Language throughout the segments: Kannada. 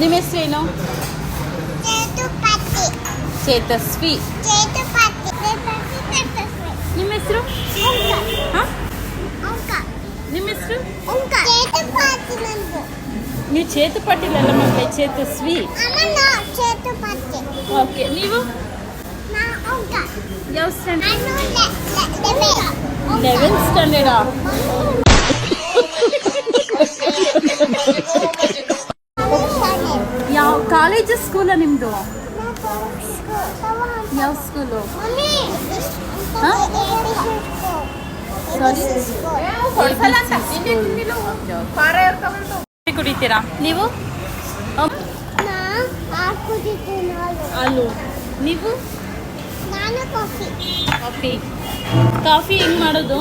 ನಿಮ್ಮ ಹೆಸರೇನು ಚೇತಸ್ವಿ. ನಿಮ್ಮ ಹೆಸರು ನಿಮ್ಮ ಹೆಸರು ನೀವು ಚೇತು ಪಾಟೀಲ್ ಅಲ್ಲ ಮಕ್ಕಳೇ ಚೇತಸ್ವಿ. ಓಕೆ ನೀವು? ಯಾವ ಸ್ಟ್ಯಾಂಡರ್ಡ್ ಲೆವೆನ್ ಸ್ಟ್ಯಾಂಡರ್ಡಾ ಯಾವ ಕಾಲೇಜ್ ಸ್ಕೂಲ ನಿಮ್ಮದು ಯಾವ ಸ್ಕೂಲು? ಕುಡಿತೀರಾ? ನೀವು? ನೀವು? ನಾನು ಕಾಫಿ. ಕಾಫಿ. ಕಾಫಿ ಹೆಂಗ್ ಮಾಡೋದು?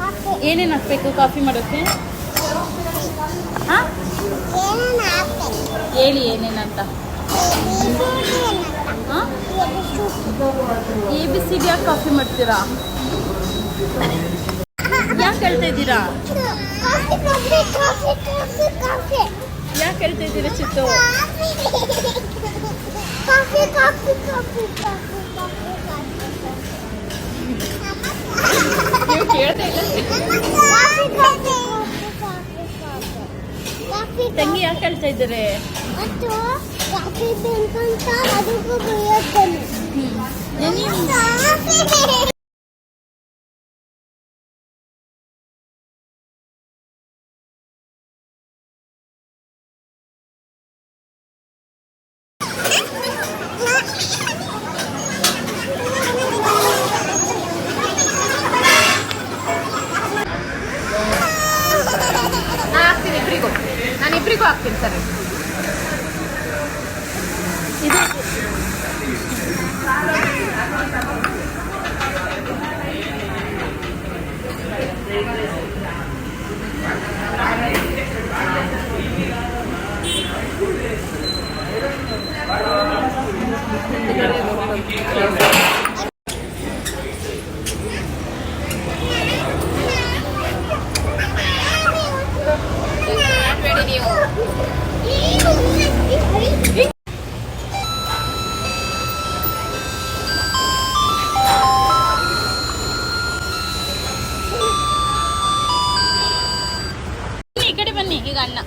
ಕಾಫಿ ಏನೇನು ಹಾಕ್ಬೇಕು ಕಾಫಿ ಮಾಡೋಕ್ಕೆ ಹಾಂ ಏನೇನು ಹಾಕ್ಬೇಕು ಹೇಳಿ ಏನೇನಂತ ಎ ಬಿ ಸಿ ಡಿ ಯಾಕೆ ಕಾಫಿ ಮಾಡ್ತೀರಾ? ಯಾಕೆ ಹೇಳ್ತಾ ಇದ್ದೀರಾ? ಯಾಕೆ ಹೇಳ್ತಾ ಇದ್ದೀರಾ ಚಿತ್ತು? ಕೇಳ್ತಾ ಇಲ್ಲ? ತಂಗಿ ಯಾಕೆ ಹೇಳ್ತಾ ಇದ್ದಾರೆ? ಮತ್ತು ಕಾಫಿ ಬೇಕಂತ ಅದಕ್ಕೂ ಬೈಯೋದನ್ನು ನಾ ಹಾಕ್ತೀನಿ ಇಬ್ಬರಿಗೂ ನಾನು ಇಬ್ಬರಿಗೂ ಹಾಕ್ತೀನಿ ಸರಿ Gracias. தெரியும் ఇక్కడ పని ఇక అన్న